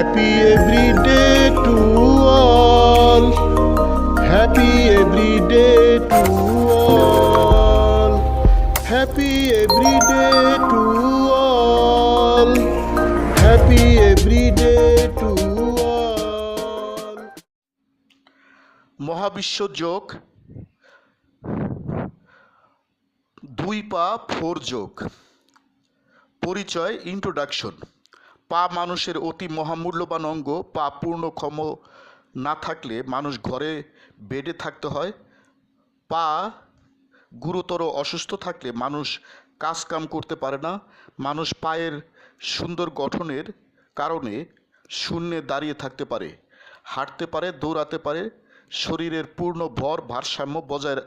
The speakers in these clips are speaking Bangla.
Happy every day to all. Happy every day to all. Happy every day to all. Happy every day to all. মহাবিশ্ব যোগ দুই পা ফোর যোগ পরিচয় ইন্ট্রোডাকশন পা মানুষের অতি মহামূল্যবান অঙ্গ, পা পূর্ণক্ষম না থাকলে মানুষ ঘরে বেডে থাকতে হয়। পা গুরুতর অসুস্থ থাকলে মানুষ কাজ কাম করতে পারে না। মানুষ পায়ের সুন্দর গঠনের কারণে শূন্যে দাঁড়িয়ে থাকতে পারে, হাঁটতে পারে, দৌড়াতে পারে, শরীরের পূর্ণ ভর ভারসাম্য বজায়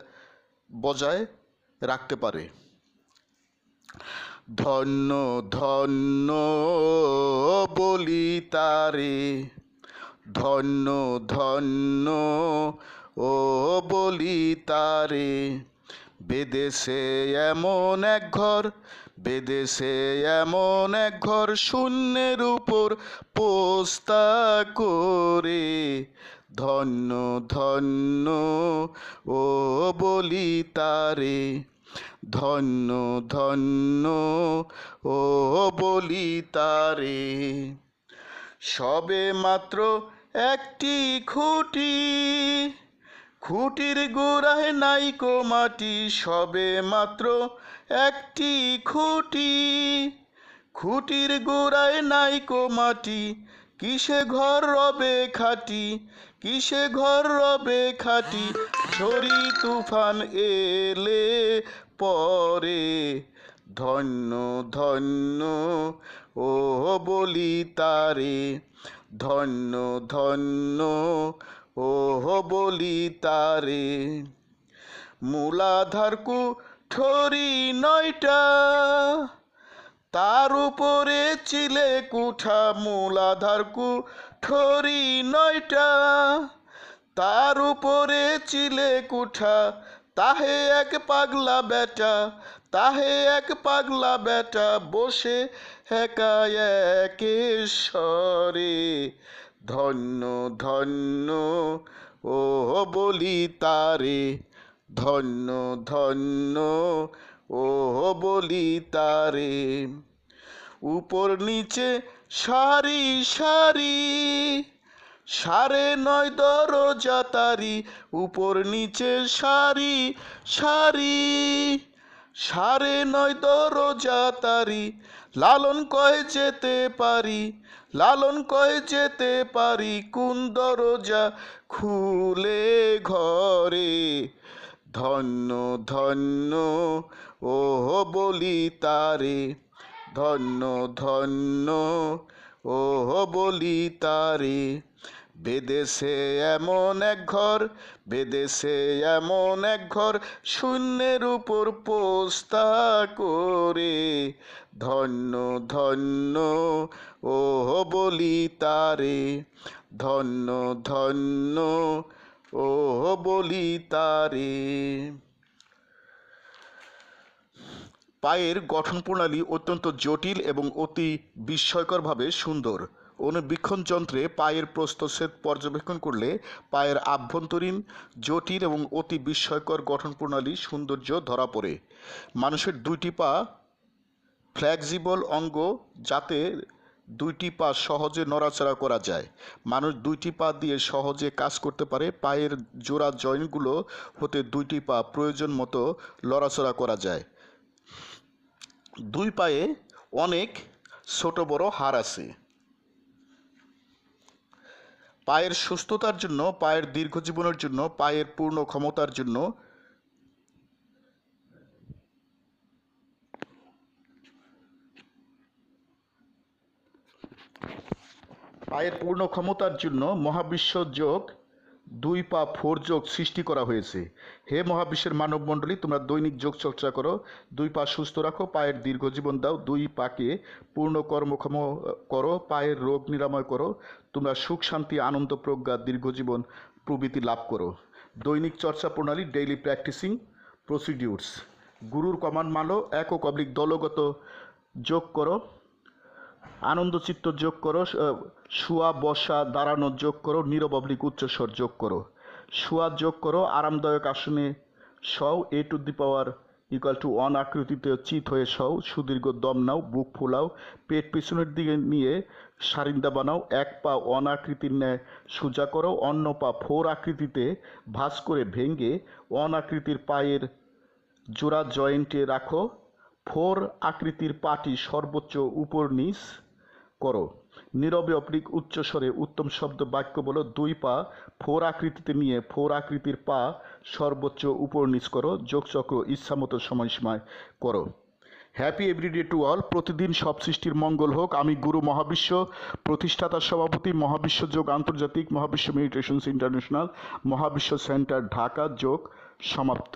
বজায় রাখতে পারে। ধন্য ধন্য বলি তারে। ধন্য ধন্য ও বলি তারে। বেদেশে এমন এক ঘর, বেদেশে এমন এক ঘর শূন্যের উপর পোস্তা করে। ধন্য ধন্য ও বলি তারে। ধন্য ধন্য, ও বলি তারে। সবে মাত্র একটি খুঁটি, খুঁটির গোড়ায় নাইকো মাটি। সবে মাত্র একটি খুঁটি, খুঁটির গোড়ায় নাইকো মাটি। কিসে ঘর রবে খাটি? কিসে ঘর রবে খাটি? ঝড়ি তুফান এলে পরে ধন্য ধন্য ও বলি তারে। ধন্য ধন্য ও বলি তারে। মূলাধার কুঠরি নয়টা তার উপরে চিলে কুঠা মূলাধার কুঠরি নয়টা। তার উপরে চিলে কুঠা, তাহে এক পাগলা বেটা, তাহে এক পাগলা বেটা বসে একা একেশ্বরে ধন্য ধন্য, ও বলি তারে, ধন্য ধন্য ও বলি তারে, উপর নিচে সারি সারি, সারে নয় দরজা তারি, উপর নিচে সারি সারি, সারে নয় দরজা তারি, লালন কয় যেতে পারি, লালন কয় যেতে পারি, কোন দরজা খুলে ঘরে? ধন্য ধন্য ও বলি তারে। ধন্য ধন্য ও বলি তারে। বেদেশে এমন এক ঘর, বেদেশে এমন এক ঘর, শূন্যের উপর পোস্তা করে। ধন্য ধন্য ও বলি তারে। ধন্য ধন্য ও বলি তারে। পায়ের গঠন প্রণালী অত্যন্ত জটিল এবং অতি বিস্ময়করভাবে সুন্দর। অনুবীক্ষণ যন্ত্রে পায়ের প্রস্থচ্ছেদ পর্যবেক্ষণ করলে পায়ের আভ্যন্তরীণ, জটিল এবং অতি বিস্ময়কর গঠন প্রণালী সৌন্দর্য ধরা পড়ে। মানুষের দুইটি পা, ফ্লেক্সিবল অঙ্গ যাতে দুইটি পা সহজে নড়াচড়া করা যায়। মানুষ দুইটি পা দিয়ে সহজে কাজ করতে পারে। পায়ের জোড়া জয়েন্টগুলো হতে দুইটি পা প্রয়োজন মতো লড়াচড়া করা যায়। দুই পায়ে অনেক ছোট বড় হাড় আছে। পায়ের সুস্থতার জন্য, পায়ের দীর্ঘ জীবনের জন্য, পায়ের পূর্ণ ক্ষমতার জন্য পায়ের পূর্ণ ক্ষমতার জন্য মহাবিশ্ব যোগ দুই পা ফোর যোগ সৃষ্টি করা হয়েছে। হে মহাবিশ্বের মানব মণ্ডলী তোমরা দৈনিক যোগ চর্চা করো, দুই পা সুস্থ রাখো, পায়ের দীর্ঘ জীবন দাও, দুই পাকে পূর্ণ কর্মক্ষম করো, পায়ের রোগ নিরাময় করো, তোমরা সুখ, শান্তি, আনন্দ, প্রজ্ঞা, দীর্ঘ জীবন প্রভৃতি লাভ করো। দৈনিক চর্চা প্রণালী, ডেইলি প্র্যাকটিসিং প্রসিডিউরস। গুরুর কমান্ড মানো একক অবলিক দলগত যোগ করো আনন্দচিত্ত যোগ করো শোয়া, বসা, দাঁড়ানো যোগ করো, নীরব, অবলিক, উচ্চস্বর যোগ করো। শোয়া যোগ করো, আরামদায়ক আসনে সও এ to the power equal to one আকৃতিতে চিত হয়ে সও সুদীর্ঘ দম নাও, বুক ফুলাও, পেট পিছনের দিকে নিয়ে সারিন্দা বানাও, এক পা ওয়ান আকৃতির ন্যায় সোজা করো, অন্য পা ফোর আকৃতিতে ভাঁজ করে ভেঙে ওয়ান আকৃতির পায়ের জোড়া জয়েন্টে রাখো। ফোর আকৃতির পাটি সর্বোচ্চ উপর নিচ করো। নীরবে অপ্লিক উচ্চস্বরে উত্তম শব্দ বাক্য বলো। দুই পা ফোর আকৃতিতে নিয়ে ফোর আকৃতির পা সর্বোচ্চ উপর নিচ করো। যোগচক্র ইচ্ছামতো সময়সীমায় করো। Happy everyday to all. প্রতিদিন সব সৃষ্টির মঙ্গল হোক। আমি গুরু মহাবিশ্ব, প্রতিষ্ঠাতা সভাপতি মহাবিশ্ব যোগ আন্তর্জাতিক মহাবিশ্ব মেডিটেশনস ইন্টারন্যাশনাল মহাবিশ্ব সেন্টার ঢাকা যোগ সমাপ্ত।